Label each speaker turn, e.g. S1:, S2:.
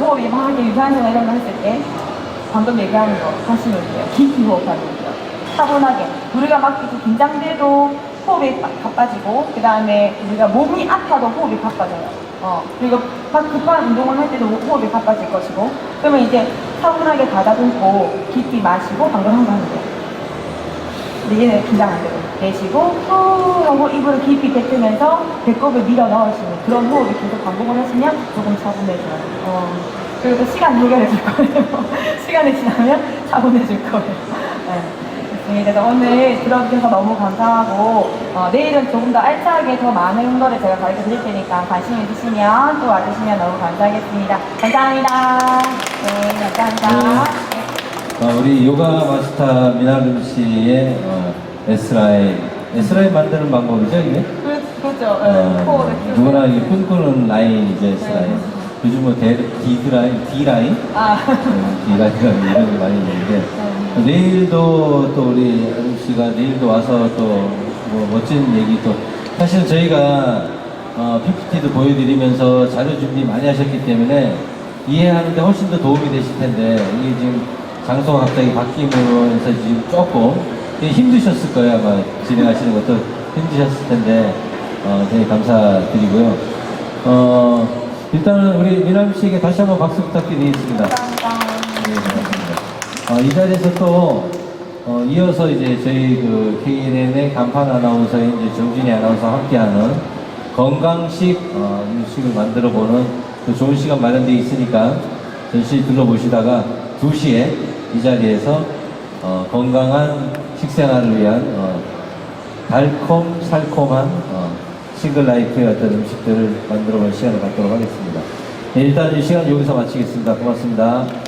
S1: 유산소나 이런 거 했을 때 방금 얘기하는 거 하시면 돼요. 깊이 호흡하는 거죠. 차분하게. 우리가 막 이렇게 긴장돼도 호흡이 가- 가빠지고, 그 다음에 우리가 몸이 아파도 호흡이 가빠져요. 어, 그리고 막 급한 운동을 할 때도 호흡이 가빠질 것이고, 그러면 이제 차분하게 가다듬고 깊이 마시고 방금 한 거 하는 거예요. 얘는 긴장 안 되고 내쉬고 후 하고 입으로 깊이 뱉으면서 배꼽을 밀어 넣으시는 그런 호흡을 계속 반복을 하시면 조금 차분해져요. 어. 그리고 또 시간 해결해 줄 거예요. 시간이 지나면 차분해질 거예요. 네. 좋습니다. 그래서 오늘 들어주셔서 너무 감사하고 어, 내일은 조금 더 알차게 더 많은 거를 제가 가르쳐 드릴 테니까 관심 있으시면 또 와주시면 너무 감사하겠습니다. 감사합니다. 네, 감사합니다. 네.
S2: 어, 우리 요가 마스터 미나름 씨의 어, S라인. S라인 만드는 방법이죠, 이게?
S1: 그. 네.
S2: 어,
S1: 코어를 키우고.
S2: 누구나 이게 꿈꾸는 라인이죠, S라인. 요즘 뭐 대, D라인, D라인?
S1: 아,
S2: 어, D라인이라는 이름이 많이 있는데.
S1: 네.
S2: 내일도 또 우리 아름 씨가 내일도 와서 또 뭐 멋진 얘기 또 사실 저희가 어, PPT도 보여드리면서 자료 준비 많이 하셨기 때문에 이해하는데 훨씬 더 도움이 되실 텐데 이게 지금 장소가 갑자기 바뀌면서 지금 조금 힘드셨을 거예요 아마 진행하시는 것도 힘드셨을 텐데 어, 되게 감사드리고요. 어, 일단은 우리 미남 씨에게 다시 한번 박수 부탁드리겠습니다.
S1: 감사합니다.
S2: 네, 고맙습니다. 어, 이 자리에서 또 어, 이어서 이제 저희 그 KNN의 간판 아나운서인 이제 정준희 아나운서와 함께하는 건강식 어, 음식을 만들어 보는 또 좋은 시간 마련되어 있으니까 전시 둘러보시다가 2시에 이 자리에서 어, 건강한 식생활을 위한 어, 달콤 살콤한 어, 싱글 라이프의 어떤 음식들을 만들어 볼 시간을 갖도록 하겠습니다. 네, 일단 이 시간 여기서 마치겠습니다. 고맙습니다.